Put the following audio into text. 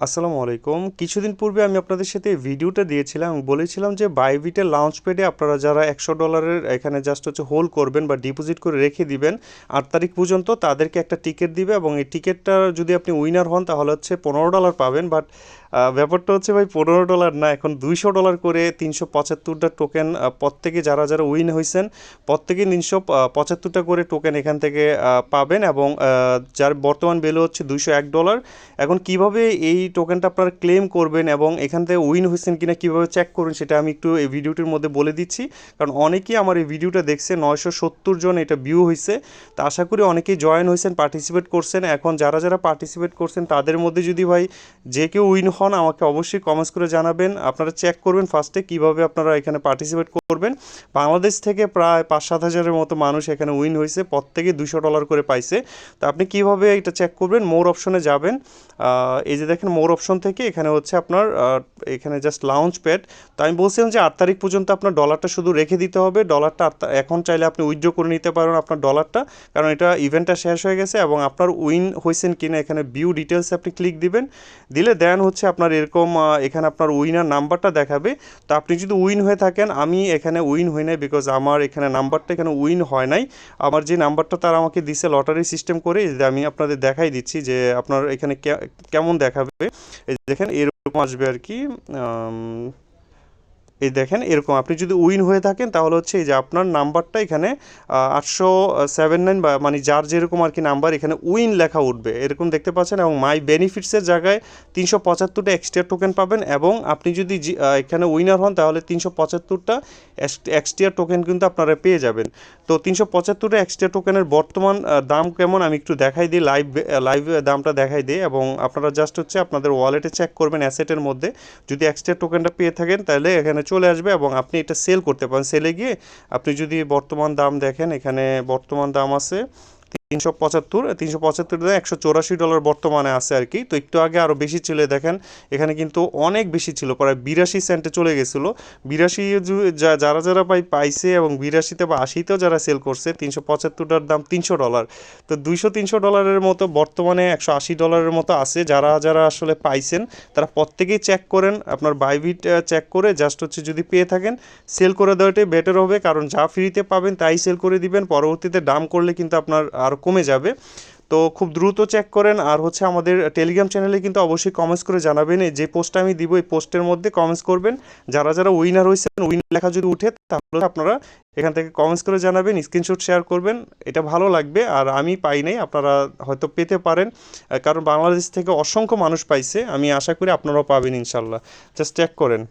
আসসালামু আলাইকুম। কিছুদিন পূর্বে আমি আপনাদের সাথে ভিডিওটা দিয়েছিলাম বলেছিলাম যে বাইবিটের লঞ্চ প্যাডে আপনারা যারা একশো ডলারের এখানে জাস্ট হচ্ছে হোল্ড করবেন বা ডিপোজিট করে রেখে দিবেন, আট তারিখ পর্যন্ত তাদেরকে একটা টিকিট দিবে এবং এই টিকিটটা যদি আপনি উইনার হন তাহলে হচ্ছে পনেরো ডলার পাবেন। বাট ব্যাপারটা হচ্ছে ভাই, পনেরো ডলার না, এখন দুইশো ডলার করে তিনশো পঁচাত্তরটা টোকেন প্রত্যেকে যারা যারা উইন হয়েছেন প্রত্যেকে তিনশো পঁচাত্তরটা করে টোকেন এখান থেকে পাবেন এবং যার বর্তমান ভ্যালু হচ্ছে দুইশো এক ডলার। এখন কীভাবে এই টোকেনটা আপনারা ক্লেম করবেন এবং এখান থেকে উইন হয়েছেন কিনা, কীভাবে চেক করুন সেটা আমি একটু এই ভিডিওটির মধ্যে বলে দিচ্ছি। কারণ অনেকেই আমার এই ভিডিওটা দেখছে, নয়শো সত্তর জন এটা ভিউ হয়েছে তা আশা করি অনেকেই জয়েন হয়েছেন পার্টিসিপেট করছেন। এখন যারা যারা পার্টিসিপেট করছেন, তাদের মধ্যে যদি ভাই, যে কেউ উইন হন আমাকে অবশ্যই কমেন্টস করে জানাবেন। আপনারা চেক করবেন ফার্স্টে কীভাবে আপনারা এখানে পার্টিসিপেট করবেন। বাংলাদেশ থেকে প্রায় পাঁচ সাত হাজারের মতো মানুষ এখানে উইন হয়েছে, প্রত্যেকে দুশো ডলার করে পাইছে। তো আপনি কীভাবে এটা চেক করবেন? মোর অপশনে যাবেন। এই যে দেখেন মোর অপশন থেকে এখানে হচ্ছে আপনার এখানে জাস্ট লাউঞ্চ প্যাড তো আমি বলছিলাম যে আট তারিখ পর্যন্ত আপনার ডলারটা শুধু রেখে দিতে হবে। ডলারটা এখন চাইলে আপনি উইথড্র করে নিতে পারেন আপনার ডলারটা কারণ এটা ইভেন্টটা শেষ হয়ে গেছে এবং আপনার উইন হয়েছেন কিনা এখানে ভিউ ডিটেলসে আপনি ক্লিক দিবেন। দিলে দেন হচ্ছে আপনার এরকম এখানে আপনার উইনার নাম্বারটা দেখাবে। তো আপনি যদি উইন হয়ে থাকেন, আমি এখানে উইন হই নাই বিকজ আমার এখানে নাম্বারটা এখানে উইন হয় নাই। আমার যে নাম্বারটা তারা আমাকে দিছে লটারি সিস্টেম করে আমি আপনাদের দেখাই দিচ্ছি যে আপনার এখানে কেমন দেখাবে। দেখেন, এরকম আসবে আর কি এই দেখেন, এরকম। আপনি যদি উইন হয়ে থাকেন, তাহলে হচ্ছে এই যে আপনার নাম্বারটা এখানে আটশো সেভেন নাইন বা মানে যার যেরকম আর কি নাম্বার, এখানে উইন লেখা উঠবে। এরকম দেখতে পাচ্ছেন এবং মাই বেনিফিটসের জায়গায় তিনশো পঁচাত্তরটা এক্সট্রা টোকেন পাবেন এবং আপনি যদি এখানে উইনার হন, তাহলে তিনশো পঁচাত্তরটা এক্সট্রা টোকেন কিন্তু আপনারা পেয়ে যাবেন। তো তিনশো পঁচাত্তরটা এক্সট্রা টোকেনের বর্তমান দাম কেমন? আমি একটু দেখাই দিই, লাইভ লাইভ দামটা দেখাই দিই এবং আপনারা জাস্ট হচ্ছে আপনাদের ওয়ালেটে চেক করবেন অ্যাসেটের মধ্যে। যদি এক্সট্রা টোকেনটা পেয়ে থাকেন, তাহলে এখানে চলে আসবে এবং আপনি এটা সেল করতে পারেন। সেলে গিয়ে আপনি যদি বর্তমান দাম দেখেন, এখানে বর্তমান দাম আছে তিনশো পঁচাত্তর তিনশো পঁচাত্তর একশো চৌরাশি ডলার বর্তমানে আছে আর কি। তো একটু আগে আরও বেশি ছিল দেখেন, এখানে কিন্তু অনেক বেশি ছিল, প্রায় বিরাশি সেন্টে চলে গেছিল। বিরাশি যারা যারা পাই পাইছে এবং বিরাশিতে বা আশিতেও যারা সেল করছে, তিনশো পঁচাত্তরটার দাম তিনশো ডলার তো দুইশো তিনশো ডলারের মতো বর্তমানে একশো আশি ডলারের মতো আছে। যারা যারা আসলে পাইছেন, তারা প্রত্যেকেই চেক করেন, আপনার বাইবিট চেক করে জাস্ট হচ্ছে যদি পেয়ে থাকেন সেল করে দেওয়াটাই বেটার হবে। কারণ যা ফ্রিতে পাবেন, তাই সেল করে দিবেন। পরবর্তীতে দাম করলে কিন্তু আপনার আরও কমে যাবে। তো খুব দ্রুত চেক করেন আর হচ্ছে আমাদের টেলিগ্রাম চ্যানেলে কিন্তু অবশ্যই কমেন্টস করে জানাবেন। যে পোস্টটা আমি দিব, এই পোস্টের মধ্যে কমেন্টস করবেন। যারা যারা উইনার হয়েছেন উইনার লেখা যদি উঠে, তাহলে আপনারা এখান থেকে কমেন্টস করে জানাবেন স্ক্রিনশট শেয়ার করবেন। এটা ভালো লাগবে আর আমি পাই নাই, আপনারা হয়তো পেতে পারেন। কারণ বাংলাদেশ থেকে অসংখ্য মানুষ পাইছে, আমি আশা করি আপনারাও পাবেন ইনশাল্লাহ। জাস্ট চেক করেন।